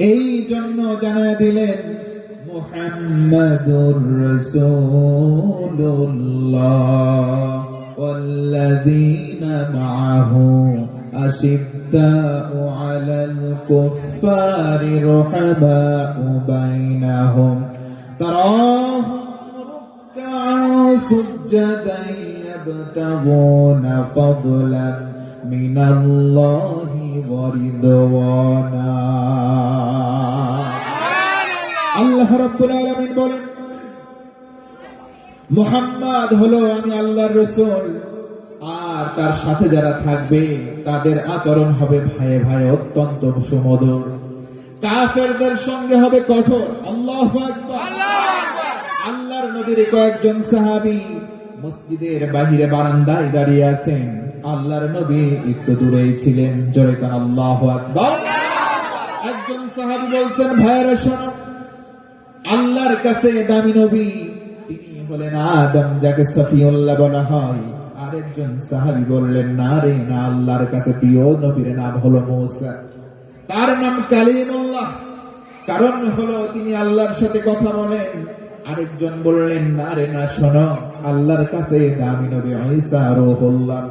এই জন্য জানা দিলেন মুহাম্মাদুর রাসূলুল্লাহ والذين معه أشداء على الكفار رحماء بينهم تراهم ركعا سجدا يبتغون فضلا من الله ورضوانا রাব্বুল আলামিন বলেন, মুহাম্মদ হলো আমি আল্লাহর রসুল, আর তার সাথে যারা থাকবে, তাদের আচরণ হবে ভাইয়ে অত্যন্ত সুমধুর। কাফেরদের সঙ্গে হবে কঠোর। আল্লাহ আল্লাহর নবীর কয়েকজন সাহাবী মসজিদের বাহিরে বারান্দায় দাঁড়িয়ে আছেন। আল্লাহর নবী একটু দূরেই ছিলেন। জোরে আল্লাহ একজন সাহাবী বলছেন, ভাইয়েরা, শোনো। আল্লাহর কাছে দামি নবী। তিনি হলেন আদম, যাকে সফিউল্লাহ বলা হয়। আরেকজন সাহাবি বললেন, না রে, না, আল্লাহর কাছে প্রিয় নবীর নাম হলো মৌসা। তার নাম কালিমুল্লাহ। কারণ হলো তিনি আল্লাহর সাথে কথা বলেন। আরেকজন বললেন, না রে, না, শোনো, আল্লাহর কাছে দামি নবী ঈসা রুহুল্লাহ।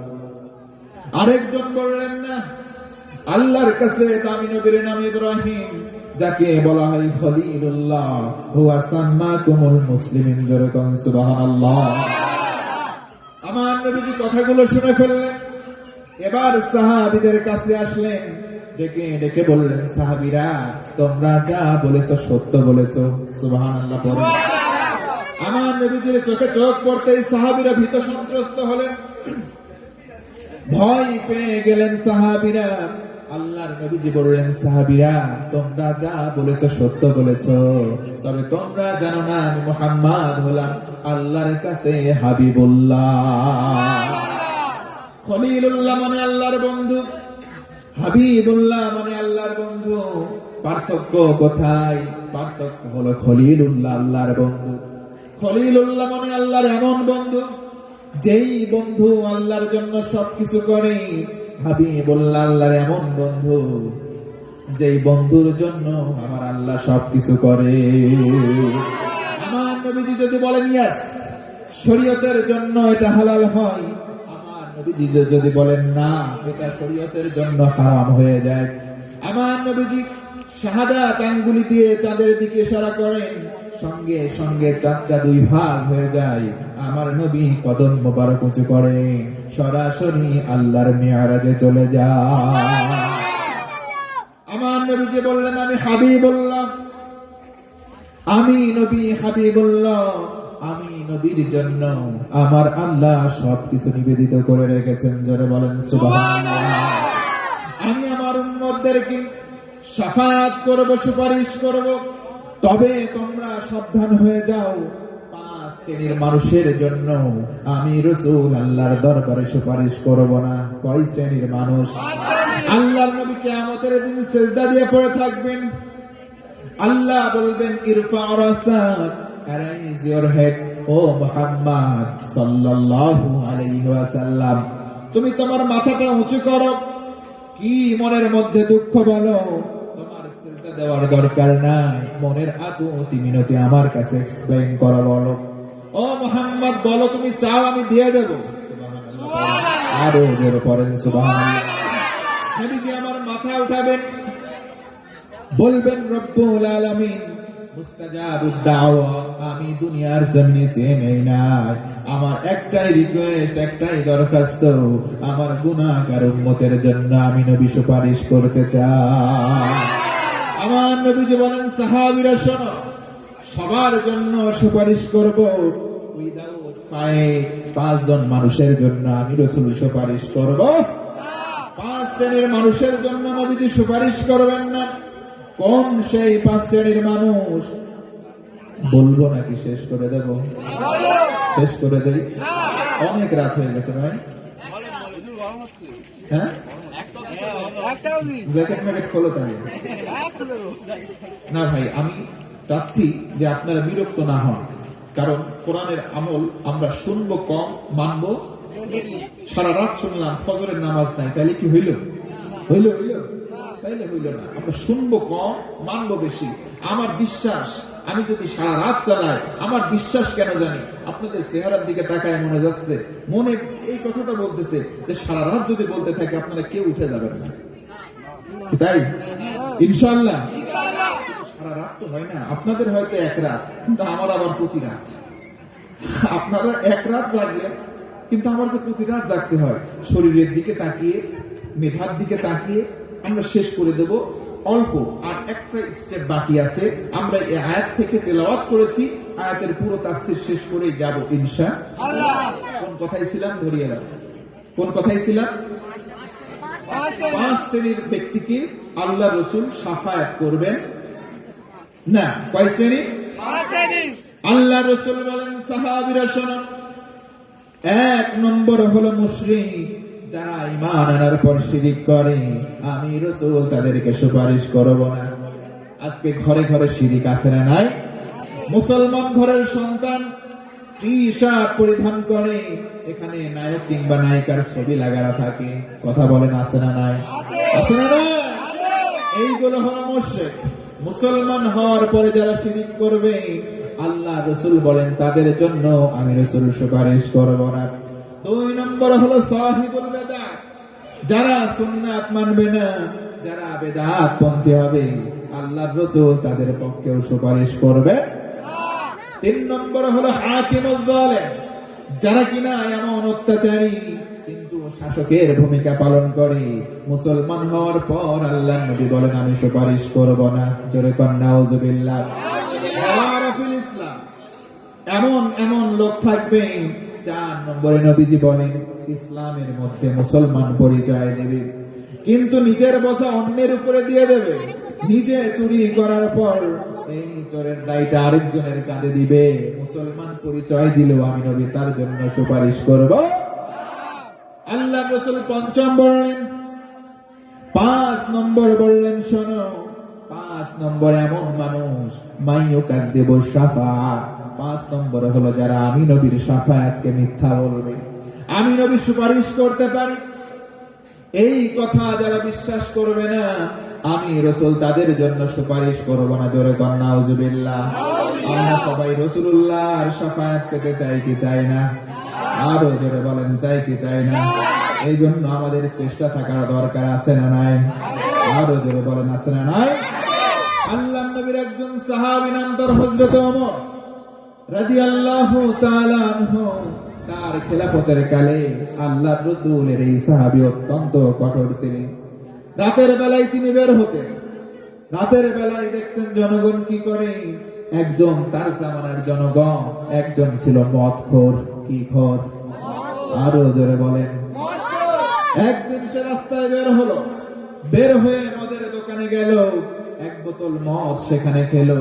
আরেকজন বললেন, না, আল্লাহর কাছে দামি নবীর নাম ইব্রাহিম। যাকে বলা হয় খলিলুল্লাহ হুয়া সাম্মাকুমুল মুসলিমিন যেরকম সুবহানাল্লাহ। আমার নবীজি কথাগুলো শুনে ফেললেন। এবার সাহাবীদের কাছে আসলেন। ডেকে ডেকে বললেন সাহাবীরা তোমরা যা বলেছ সত্য বলেছ সুবহানাল্লাহ পড়ে। আমার নবীজির চোখে চোখ পড়তেই সাহাবীরা ভীত সন্ত্রস্ত হলেন। ভয় পেয়ে গেলেন সাহাবীরা। আল্লাহর নবীজি বললেন, সাহাবীরা, তোমরা যা বলেছ সত্য বলেছ। তবে তোমরা জানো না, আমি মোহাম্মদ হলাম আল্লাহর কাছে হাবিবুল্লাহ। খলিলুল্লাহ মানে আল্লাহর বন্ধু। হাবিবুল্লাহ মানে আল্লাহর বন্ধু। পার্থক্য কোথায়? পার্থক্য হলো খলিলুল্লাহ আল্লাহর বন্ধু। খলিলুল্লাহ মানে আল্লাহর এমন বন্ধু, যেই বন্ধু আল্লাহর জন্য সবকিছু করে। হাবিবুল্লাহ আল্লাহর এমন বন্ধু যে বন্ধুর জন্য আমার আল্লাহ সবকিছু করে। আমার নবীজি যদি বলেন, ইয়াস, শরীয়তের জন্য এটা হালাল হয়। আমার নবীজি যদি বলেন, না, এটা শরীয়তের জন্য হারাম হয়ে যায়। আমার নবীজি শাহাদাত আঙ্গুলি দিয়ে চাঁদের দিকে ইশারা করেন। সঙ্গে সঙ্গে চাঁদটা দুই ভাগ হয়ে যায়। আমার নবী কদম মোবারক উঁচু করেন। সরাসরি আল্লাহর মেয়ারাজে চলে যায়। আমার নবী যে বললেন, আমি হাবি বললাম আমি নবী হাবি বললাম আমি নবীর জন্য আমার আল্লাহ সবকিছু নিবেদিত করে রেখেছেন। জোরে বলেন, সুবহানাল্লাহ। আমি আমার উম্মতদেরকে সাফায়াত করব, সুপারিশ করব। তবে তোমরা সাবধান হয়ে যাও। পাঁচ শ্রেণির মানুষের জন্য আমি রসুল আল্লাহর দরবারে সুপারিশ করব না। কয় শ্রেণির মানুষ? আল্লাহর নবী কিয়ামতের দিন সেজদা দিয়ে পড়ে থাকবেন। আল্লাহ বলবেন, ইরফা রাসাক head ও মুহাম্মদ সাল্লাল্লাহু আলাইহি তুমি তোমার মাথাটা উঁচু করো। কি মনের মধ্যে দুঃখ বলো? সিজদা দেওয়ার দরকার নাই। মনের আকুতি মিনতি আমার কাছে এক্সপ্লেইন করো বলো। ও মোহাম্মদ বলো তুমি চাও আমি দিয়ে দেব? আরও জোরে পড়েন সুবহানাল্লাহ। নবীজি আমার মাথা উঠাবেন। বলবেন রব্বুল আলামিন আমি দুনিয়ার জমিনে চেয়ে নেই। আমার একটাই রিকোয়েস্ট একটাই দরখাস্ত আমার গুনাহগার উম্মতের জন্য আমি নবী সুপারিশ করতে চাই। আমার নবীজি বলেন, সাহাবীরা, শোনো, সবার জন্য সুপারিশ করব উইদাউট ফাইট পাঁচজন মানুষের জন্য আমি রসুল সুপারিশ করব। পাঁচ শ্রেণির মানুষের জন্য নবীজি সুপারিশ করবেন না। কোন সেই পাঁচ শ্রেণির মানুষ? বলব নাকি শেষ করে দেব? শেষ করে দেই? অনেক রাত হয়ে গেছে, ভাই। হ্যাঁ? জ্যাকেট ম্যাকেট খোলো তাহলে। না ভাই আমি চাচ্ছি যে আপনারা বিরক্ত না হন। কারণ কোরআনের আমল আমরা শুনব কম মানবো। সারা রাত শুনলাম ফজরের নামাজ নাই তাহলে কি হইল? হইল হইল? তাইলে হইল না। আমরা শুনব কম মানবো বেশি। আমার বিশ্বাস আমি যদি সারা রাত চালাই, আমার বিশ্বাস কেন জানি? আপনাদের চেহারার দিকে তাকায় মনে যাচ্ছে। মনে এই কথাটা বলতেছে যে সারা রাত যদি বলতে থাকে, আপনারা কেউ উঠে যাবেন না। তাই? ইনশাল্লাহ সারা রাত তো হয় না, আপনাদের হয়তো এক রাত, কিন্তু আমার আবার প্রতি রাত। আপনারা এক রাত জাগলেন, কিন্তু আমার যে প্রতি রাত জাগতে হয়, শরীরের দিকে তাকিয়ে, মেধার দিকে তাকিয়ে আমরা শেষ করে দেব। অল্প আর একটা স্টেপ বাকি আছে। আমরা এই আয়াত থেকে তেলাওয়াত করেছি। আয়াতের পুরো তাফসির শেষ করে যাব ইনশা কোন কথাই ছিলাম? ধরিয়ে দাও। কোন কথাই ছিলাম? পাঁচ শ্রেণির ব্যক্তিকে আল্লাহ রসুল সাফায়াত করবেন। না কয় শ্রেণি। আল্লাহ রসুল বলেন সাহাবিরা শোনো এক নম্বর হলো মুশরিক। যারা ইমান আনার পর শিরিক করে, আমি রসুল তাদেরকে সুপারিশ করব না। আজকে ঘরে ঘরে আছে না নাই? মুসলমান ঘরের সন্তান পরিধান করে, এখানে নায়ক কিংবা নায়িকার ছবি লাগানো থাকে। কথা বলেন, আছে না নাই? আছে না এইগুলো হলো মুসলমান হওয়ার পরে যারা শিরিক করবে, আল্লাহ রসুল বলেন, তাদের জন্য আমি রসুল সুপারিশ করব না। নম্বর হলো সাহিবুল বেদাত। যারা সুন্নাত মানবে না যারা বেদাত পন্থী হবে আল্লাহ রসুল তাদের পক্ষেও সুপারিশ করবে। তিন নম্বর হলো হাকিমুল জালেম যারা কিনা এমন অত্যাচারী কিন্তু শাসকের ভূমিকা পালন করে মুসলমান হওয়ার পর আল্লাহ নবী বলেন আমি সুপারিশ করব না। জোরে কন্যা ইসলাম। এমন এমন লোক থাকবে চার নম্বরে নবীজি বলেন, ইসলামের মধ্যে মুসলমান পরিচয় দেবে। কিন্তু নিজের বোঝা অন্যের উপরে দিয়ে দেবে। নিজে চুরি করার পর এই চোরের দায়টা আরেকজনের কাঁধে দিবে। মুসলমান পরিচয় দিলেও আমি নবী তার জন্য সুপারিশ করব। আল্লাহ রসুল পঞ্চম বললেন, পাঁচ নম্বর বললেন, শোনো, পাঁচ নম্বর এমন মানুষ মাইও কান দেব সাফা পাঁচ নম্বর হলো যারা আমি নবীর সাফায়াতকে মিথ্যা বলবে। আমি নবী সুপারিশ করতে পারি। এই কথা যারা বিশ্বাস করবে না, আমি রসুল তাদের জন্য সুপারিশ করব না। জোরে আমরা সবাই সাফায়াত পেতে চাই কি চাই না? আরও জোরে বলেন, চাই কি চাই না? এই জন্য আমাদের চেষ্টা থাকার দরকার আছে না নাই? আরও জোরে বলেন, আছে না নাই? আল্লাহ নবীর একজন সাহাবী হযরত ওমর। তার কালে আল্লাহ রসুলের এই সাহাবী অত্যন্ত কঠোর ছিলেন। রাতের বেলায় তিনি বের হতেন। রাতের বেলায় দেখতেন জনগণ কি করে? একজন তার জামানার জনগণ, একজন ছিল মদখোর, কি খোর? আরও জোরে বলেন। একদিন সে রাস্তায় বের হলো। বের হয়ে মদের দোকানে গেল। এক বোতল মদ সেখানে খেলো।